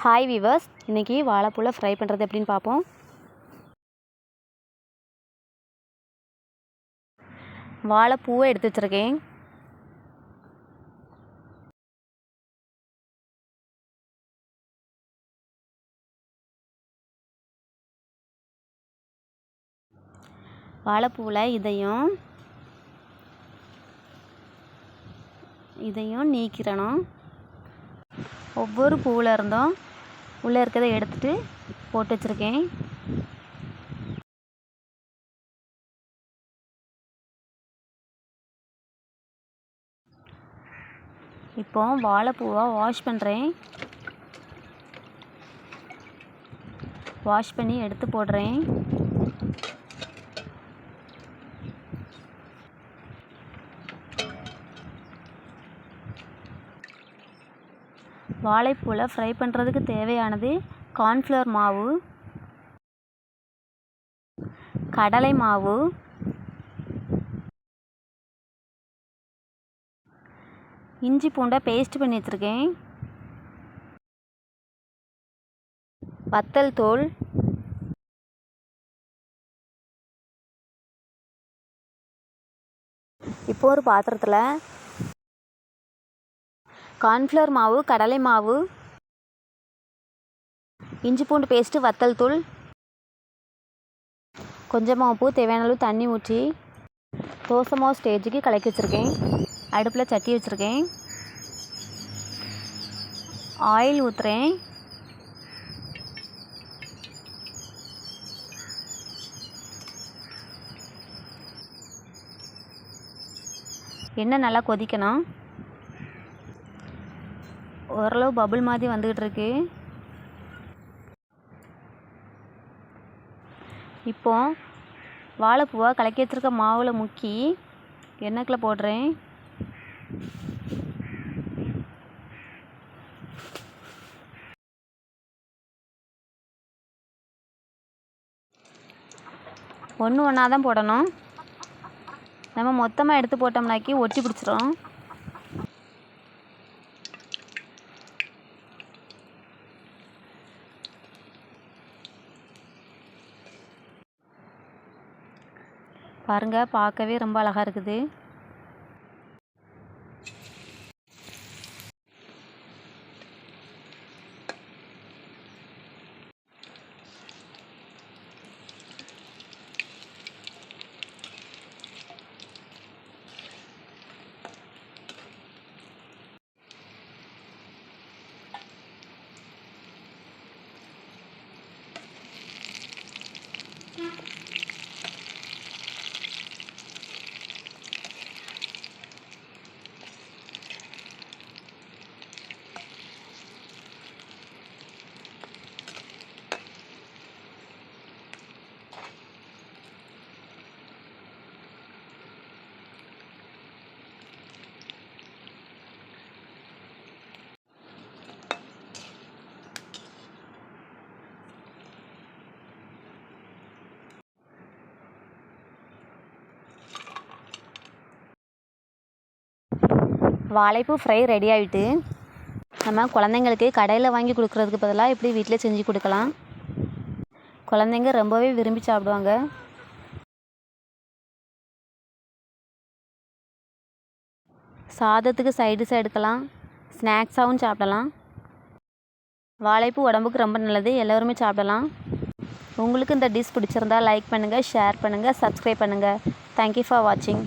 Hi viewers இன்றைக்கி வாழைப்பூவில் fry பண்ணுறது எப்படின்னு பார்ப்போம். வாழைப்பூவை எடுத்து வச்சுருக்கேன். வாழைப்பூவில் இதையும் இதையும் நீக்கிறணும் ஒவ்வொரு பூவில் இருந்தும் உள்ளே இருக்கிறத எடுத்துட்டு போட்டு வச்சுருக்கேன். இப்போ வாழைப்பூவை வாஷ் பண்ணுறேன் வாஷ் பண்ணி எடுத்து போடுறேன். வாழைப்பூவில் ஃப்ரை பண்ணுறதுக்கு தேவையானது கார்ன்ஃப்ளவர் மாவு கடலை மாவு இஞ்சி பூண்டை பேஸ்ட் பண்ணி வச்சுருக்கேன். வத்தல் தோல் இப்போ ஒரு பாத்திரத்தில் கார்ன்ஃப்ளவர் மாவு கடலை மாவு இஞ்சி பூண்டு பேஸ்ட்டு வத்தல் தூள் கொஞ்சமாக உப்பு தேவையான அளவு தண்ணி ஊற்றி தோசை மாவு ஸ்டேஜுக்கு கலக்கி வச்சுருக்கேன். அடுப்பில் சட்டி வச்சுருக்கேன். ஆயில் ஊற்றுறேன் எண்ணெய் நல்லா கொதிக்கணும். ஓரளவு பபுள் மாதிரி வந்துக்கிட்டு இருக்கு இப்போ வாழைப்பூவை கலக்கி வச்சுருக்க மாவில் முக்கி எண்ணெய்க்கில் போடுறேன். ஒன்று ஒன்றா தான் போடணும். நம்ம மொத்தமாக எடுத்து போட்டோம்னாக்கி ஒட்டி பிடிச்சிரும். பாருங்கள் பார்க்கவே ரொம்ப அழகாக இருக்குது. வாழைப்பூ ஃப்ரை ரெடி ஆகிட்டு நம்ம குழந்தைங்களுக்கு கடையில் வாங்கி கொடுக்குறதுக்கு பதிலாக இப்படி வீட்டில் செஞ்சு கொடுக்கலாம். குழந்தைங்க ரொம்பவே விரும்பி சாப்பிடுவாங்க. சாதத்துக்கு சைடிஷாக எடுக்கலாம் ஸ்நாக்ஸாகவும் சாப்பிடலாம். வாழைப்பூ உடம்புக்கு ரொம்ப நல்லது எல்லோருமே சாப்பிடலாம். உங்களுக்கு இந்த டிஷ் பிடிச்சிருந்தா லைக் பண்ணுங்கள் ஷேர் பண்ணுங்கள் சப்ஸ்கிரைப் பண்ணுங்கள் தேங்க்யூ ஃபார் வாட்சிங்